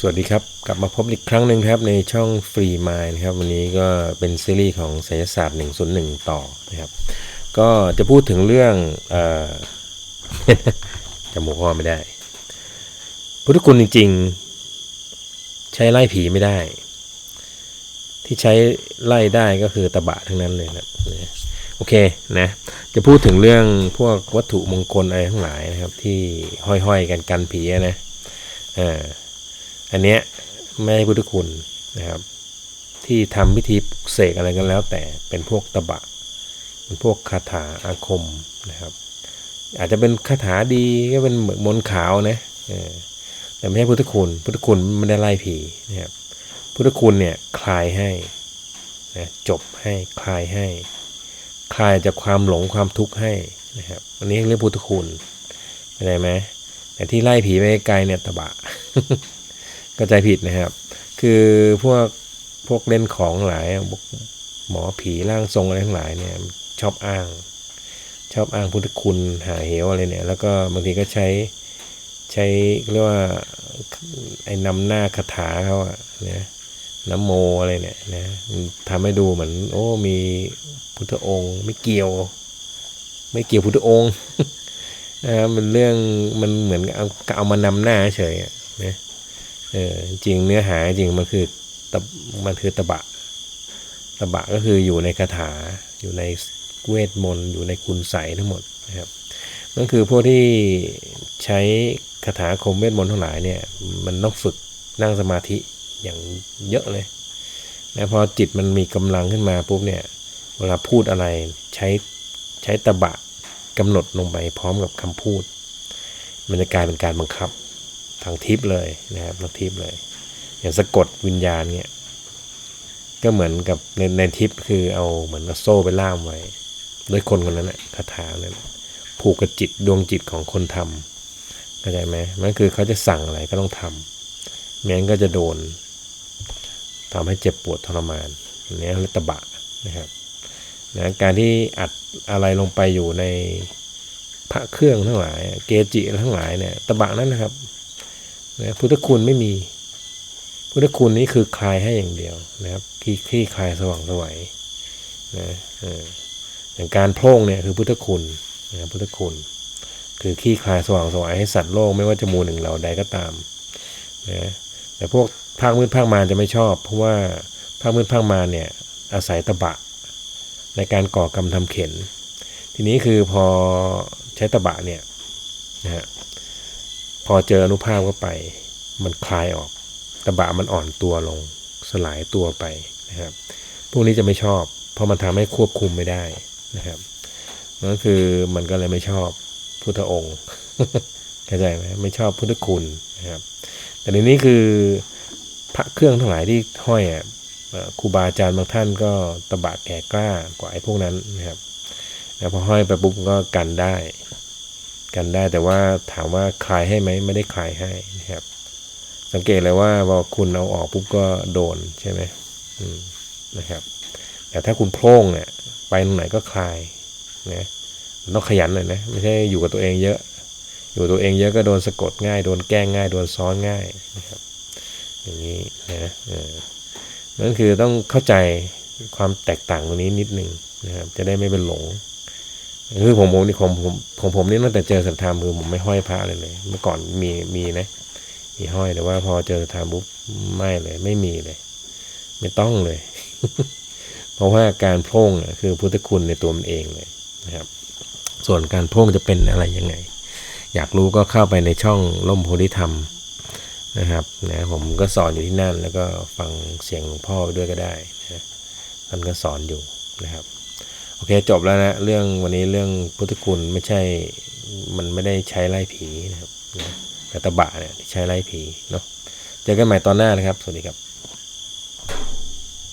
สวัสดีครับ กลับมาพบอีกครั้งหนึ่งครับในช่องฟรีมายนะครับ วันนี้ก็เป็นซีรีส์ของศิลศาสตร์ 101 ต่อนะครับ ก็จะพูดถึงเรื่องเอ่อจำหัวข้อไม่ได้พุทธคุณจริง ๆ ใช้ไล่ผีไม่ได้ ที่ใช้ไล่ได้ก็คือตะบะทั้งนั้นเลยนะโอเคนะจะพูดถึงเรื่องพวกวัตถุมงคลอะไรทั้งหลายนะครับ ที่ห้อยๆกันกันผีนะอ่า อันเนี้ยไม่ให้พุทธคุณนะครับ ที่ทำพิธีปลุกเสกอะไรกันแล้ว แต่เป็นพวกตะบะ เป็นพวกคาถาอาคมนะครับ อาจจะเป็นคาถาดีก็เป็นเหมือนมนขาวนะแต่ไม่ใช่พุทธคุณ พุทธคุณไม่ได้ไล่ผีนะครับพุทธคุณเนี่ยคลายให้นะจบให้คลายให้ คลายจากความหลงความทุกข์ให้นะครับอันนี้เรียกพุทธคุณเข้าใจไหมแต่ที่ไล่ผีไปไกลเนี่ยตะบะ เข้าใจผิดนะครับ คือพวกพวกเล่นของหลายหมอผีร่างทรงอะไรทั้งหลายเนี่ยชอบอ้าง ชอบอ้างพุทธคุณหาเหวอะไรเนี่ย แล้วก็บางทีก็ใช้ใช้เรียกว่าไอ้นำหน้าคาถาเขาอะนะน้ำโมอะไรเนี่ยนะทำให้ดูเหมือน โอ้มีพุทธองค์ ไม่เกี่ยว ไม่เกี่ยวพุทธองค์นะครับมันเรื่องมันเหมือนเอาเอามานำหน้าเฉยอะนะ เออจริงเนื้อหาจริงมันคือตะมันคือตะบะ ตะบะก็คืออยู่ในคาถาอยู่ในเวทมนต์อยู่ในคุณใสทั้งหมดนะครับนั่นคือพวกที่ใช้คาถาคมเวทมนต์ทั้งหลายเนี่ยมันต้องฝึกนั่งสมาธิอย่างเยอะเลยนะพอจิตมันมีกำลังขึ้นมาปุ๊บเนี่ยเวลาพูดอะไรใช้ใช้ตะบะกำหนดลงไปพร้อมกับคำพูด มันจะกลายเป็นการบังคับางทิพย์เลยนะครับทางทิพย์เลย อย่างสะกดวิญญาณเนี่ยก็เหมือนกับในในทิพย์คือเอาเหมือนเอาโซ่ไปล่ามไว้ด้วยคนคนนั้นนะคาถานั้นน่ะผูกกับจิตดวงจิตของคนทำเข้าใจไหมมันคือเขาจะสั่งอะไรก็ต้องทำไม่งั้นก็จะโดนทำให้เจ็บปวดทรมานอันนี้เรียกตะบะนะครับนะการที่อัดอะไรลงไปอยู่ในพระเครื่องทั้งหลาย เกจิทั้งหลายเนี่ยตะบะนั้นนะครับ นะพุทธคุณไม่มี พุทธคุณนี้คือคลายให้อย่างเดียวนะครับที่คลี่คลายสว่างสวัยนะอย่างการโพร่งเนี่ยคือพุทธคุณนะพุทธคุณ คือคลี่คลายสว่างสวัยให้สัตว์โลกไม่ว่าจะมูหนึ่งเราใดก็ตามนะแต่พวกภาคมืดภาคมารจะไม่ชอบ เพราะว่าภาคมืดภาคมารเนี่ยอาศัยตะบะ ในการก่อกรรมทำเข็น ทีนี้คือพอใช้ตะบะเนี่ยนะฮะ พอเจออนุภาพเข้าไป มันคลายออกตะบะมันอ่อนตัวลง สลายตัวไปนะครับ พวกนี้จะไม่ชอบ เพราะมันทำให้ควบคุมไม่ได้นะครับนั่นคือมันก็เลยไม่ชอบพุทธองค์เข้าใจไหมไม่ชอบพุทธคุณนะครับ แต่ในนี้คือพระเครื่องทั้งหลายที่ห้อยอะครูบาอาจารย์บางท่านก็ตะบะแก่กล้ากว่าไอ้พวกนั้นนะครับแล้วพอห้อยไปปุ๊บก็กันได้ กันได้แต่ว่าถามว่าคลายให้ไหมไม่ได้คลายให้นะครับ สังเกตเลยว่าพอคุณเอาออกปุ๊บก็โดนใช่ไหมนะครับ แต่ถ้าคุณโพร่งเนี่ยไปตรงไหนก็คลายนะต้องขยันหน่อยนะไม่ใช่อยู่กับตัวเองเยอะ อยู่ตัวเองเยอะก็โดนสะกดง่ายโดนแกล้งง่ายโดนซ้อนง่ายนะครับ อย่างนี้นะนั่นคือต้องเข้าใจความแตกต่างตรงนี้นิดนึงนะครับ จะได้ไม่เป็นหลง คือผมผมนี่ผมผมผมผมนี่ตั้งแต่เจอสัทธามคือผมไม่ห้อยพระเลยเลย เมื่อก่อนมีมีนะ มีห้อยแต่ว่าพอเจอสัทธามปุ๊บไม่เลย ไม่มีเลย ไม่ต้องเลย เพราะว่าการพ่งอ่คือพุทธคุณในตัวมันเองเลยนะครับ ส่วนการพ่งจะเป็นอะไรยังไง อยากรู้ก็เข้าไปในช่องล่มโพธิธรรมนะครับนะผมก็สอนอยู่ที่นั่น แล้วก็ฟังเสียงหลวงพ่อไปด้วยก็ได้นะท่านก็สอนอยู่นะครับ โอเคจบแล้วนะเรื่องวันนี้เรื่องพุทธคุณไม่ใช่มันไม่ได้ใช้ไล่ผีนะครับแต่ตะบะเนี่ยใช้ไล่ผีเนาะเจอกันใหม่ตอนหน้านะครับ สวัสดีครับ